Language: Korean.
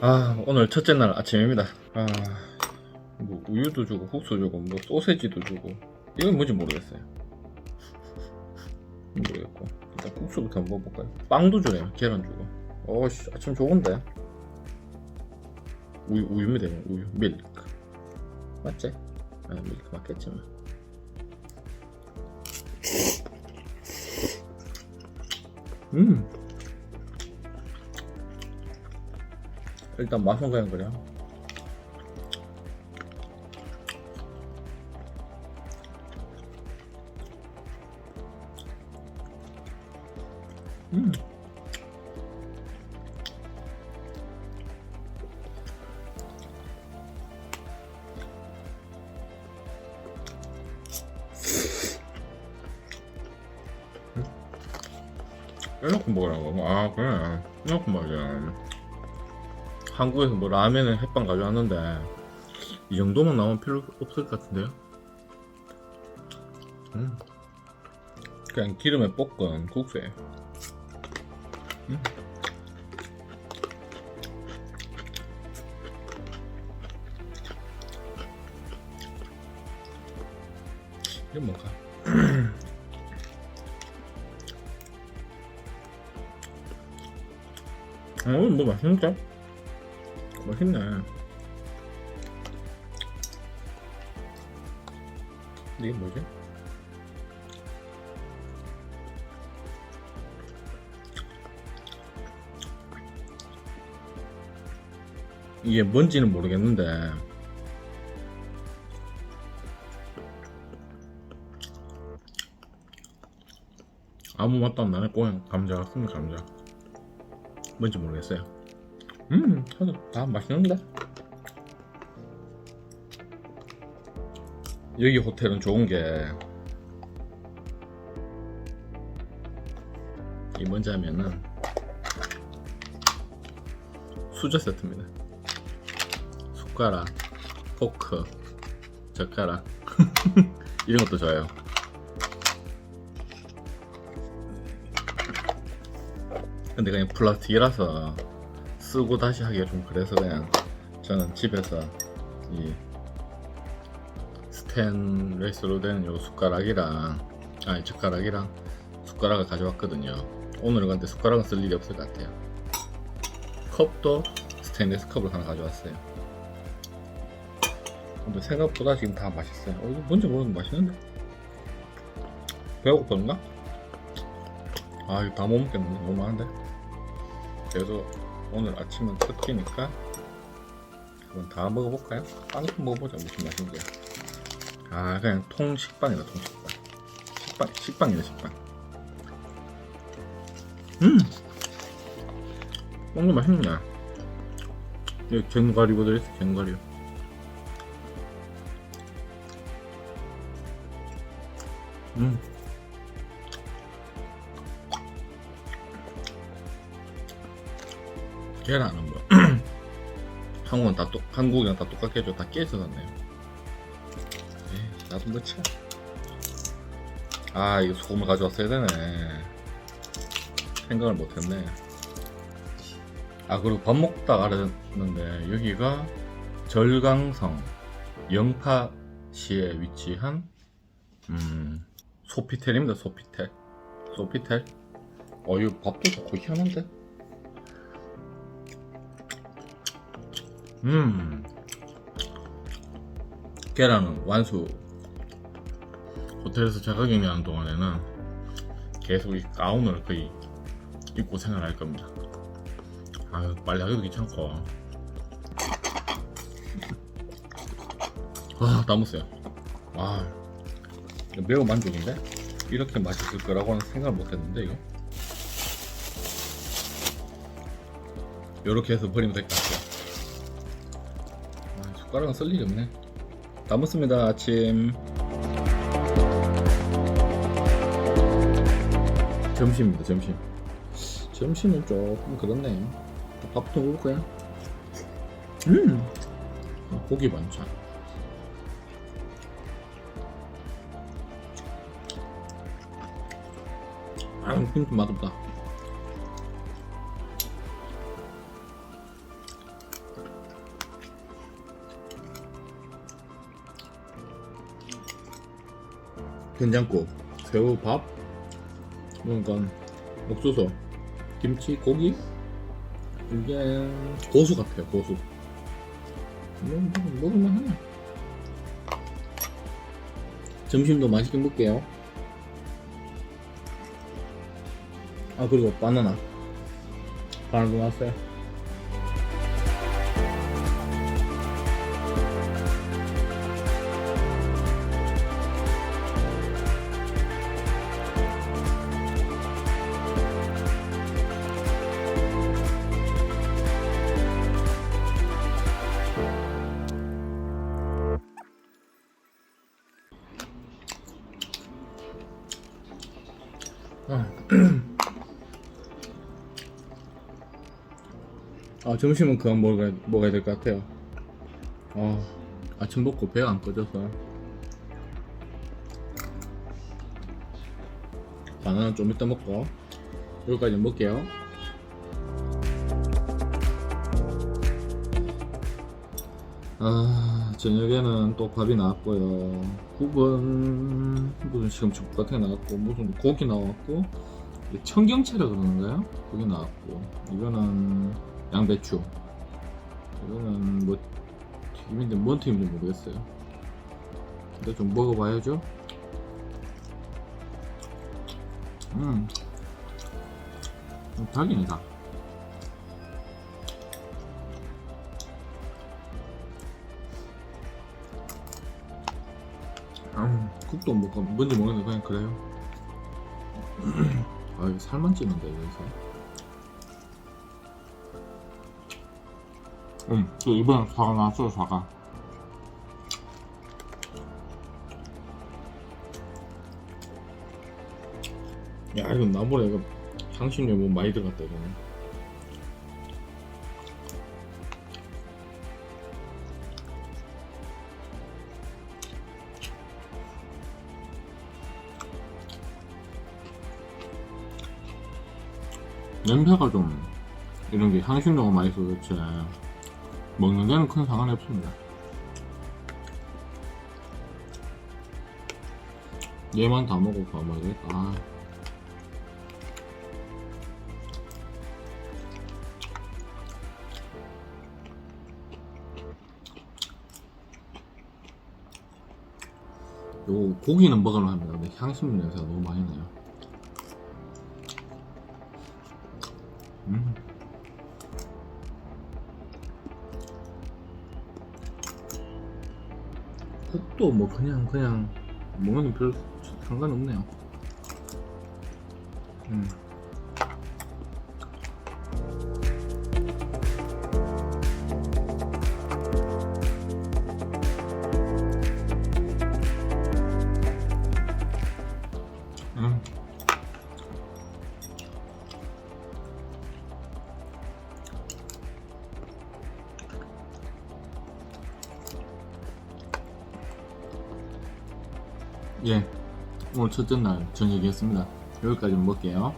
아 오늘 첫째 날 아침입니다. 아 뭐 우유도 주고 국수 주고 뭐 소세지도 주고. 이건 뭔지 모르겠어요. 모르겠고. 일단 국수부터 한번 먹어볼까요? 빵도 주네요. 계란 주고. 어씨 아침 좋은데? 우유 우유입니다 이거, 우유. 밀크. 맞지? 아 밀크 맞겠지 뭐 음. 일단 맛은 그냥 그래요. 음. 이렇게 먹으라고. 아, 그래. 이렇게 먹어야 한국에서 뭐 라면은 햇반 가져왔는데, 이 정도만 나오면 필요 없을 것 같은데요? 음. 그냥 기름에 볶은 국수예요. 음. 이게 뭔가? 어, 뭐 맛있는데? 맛있네. 이게 뭐지? 이게 뭔지는 모르겠는데 아무 맛도 안 나네 그냥 감자 같습니다 감자 뭔지 모르겠어요 음다 맛있는데? 여기 호텔은 좋은 게 이 뭔지 하면은 수저 세트입니다. 숟가락 포크 젓가락 이런 것도 좋아요. 근데 그냥 플라스틱이라서 쓰고 다시 하기가 좀 그래서 그냥 저는 집에서 이 스테인레스로 된 요 숟가락이랑 아니 젓가락이랑 숟가락을 가져왔거든요. 오늘은 근데 숟가락은 쓸 일이 없을 것 같아요. 컵도 스테인레스 컵을 하나 가져왔어요. 근데 생각보다 지금 다 맛있어요. 어, 이거 뭔지 모르는데 맛있는데? 배고픈가? 아 이거 다 못 먹겠는데? 너무 많은데? 그래도 오늘 아침은 첫 끼니까 한번 다 먹어볼까요? 빵좀 먹어보자. 무슨 맛인지. 아 그냥 통식빵이다 통식빵. 식빵 식빵이다 식빵. 음! 먹는 맛있네 여기 견과류가 들어있어 견과류. 음 계란은 뭐 한국은 다 똑, 한국이랑 다 해줘 다 깨져갔네요. 에이, 나도 뭐 참. 아 이거 소금을 가져왔어야 되네. 생각을 못했네. 아 그리고 밥 먹다가 알았는데 여기가 절강성 영파시에 위치한 음 소피텔입니다 소피텔. 소피텔. 어 이거 밥도 좋고 희한한데 음. 계란은 완수. 호텔에서 자가격리하는 동안에는 계속 이 가운을 거의 입고 생활할 겁니다. 아유 빨리 하기도 귀찮고. 와다 먹었어요. 와 매우 만족인데? 이렇게 맛있을 거라고는 생각을 못했는데 이거? 이렇게 해서 버리면 될 것 같아요 아, 숟가락은 쓸 일이 없네. 다 먹습니다 아침. 점심입니다 점심. 점심은 조금 그렇네요 밥부터 먹을까요? 음. 고기 반찬. 아 김치 맛없다 된장국, 새우 밥, 그러니까 옥수수, 김치, 고기 이게 고수 같아요 고수. 뭐, 뭐, 먹을만 하네. 점심도 맛있게 먹게요. 아 그리고 바나나. 바나나 왔어요. 아 점심은 그만 먹어야, 먹어야 될 것 같아요. 아, 아침 먹고 배가 안 꺼져서. 바나나 좀 이따 먹고 여기까지 먹게요. 아 저녁에는 또 밥이 나왔고요. 국은 무슨 지금 죽 같은 게 나왔고 무슨 고기 나왔고 청경채라 그러는가요? 그게 나왔고 이거는 양배추 이거는 뭐 튀김인데 뭔 튀김인지 모르겠어요. 근데 좀 먹어봐야죠. 음, 음, 닭이네 닭. 음, 국도 먹고 뭔지 모르겠는데 그냥 그래요. 아 이거 살만 찌는데 여기서. 음, 또 이번엔 사과 나왔어요 사과. 야 이거 나보다 이거 향신료 뭐 많이 들어갔다 이거는. 냄새가 좀 이런 게 향신료가 많이 있어서 그렇지 먹는 데는 큰 상관이 없습니다. 얘만 다 먹고 가봐야겠다. 아. 요 고기는 먹으려 합니다. 근데 향신료 냄새가 너무 많이 나요. 국도 뭐 그냥 그냥 먹으면 별 상관없네요. 음. 음. 예, 오늘 첫째 날 저녁이었습니다. 여기까지 먹을게요.